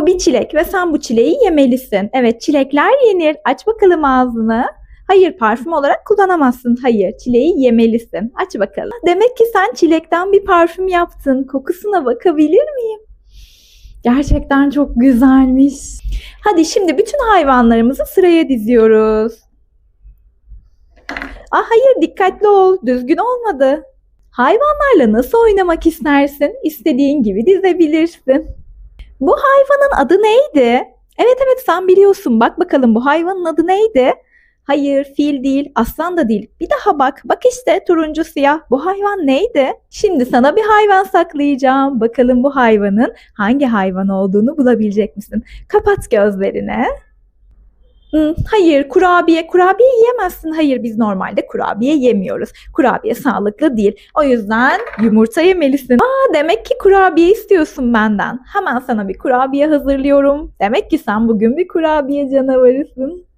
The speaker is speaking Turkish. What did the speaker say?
Bu bir çilek ve sen bu çileği yemelisin. Evet çilekler yenir. Aç bakalım ağzını. Hayır parfüm olarak kullanamazsın. Hayır çileği yemelisin. Aç bakalım. Demek ki sen çilekten bir parfüm yaptın. Kokusuna bakabilir miyim? Gerçekten çok güzelmiş. Hadi şimdi bütün hayvanlarımızı sıraya diziyoruz. Ah hayır dikkatli ol. Düzgün olmadı. Hayvanlarla nasıl oynamak istersin? İstediğin gibi dizebilirsin. Bu hayvanın adı neydi? Evet evet sen biliyorsun. Bak bakalım bu hayvanın adı neydi? Hayır fil değil, aslan da değil. Bir daha bak. Bak işte turuncu siyah. Bu hayvan neydi? Şimdi sana bir hayvan saklayacağım. Bakalım bu hayvanın hangi hayvan olduğunu bulabilecek misin? Kapat gözlerini. Hayır kurabiye kurabiye yiyemezsin. Hayır biz normalde kurabiye yemiyoruz. Kurabiye sağlıklı değil. O yüzden yumurta yemelisin. Aa demek ki kurabiye istiyorsun benden. Hemen sana bir kurabiye hazırlıyorum. Demek ki sen bugün bir kurabiye canavarısın.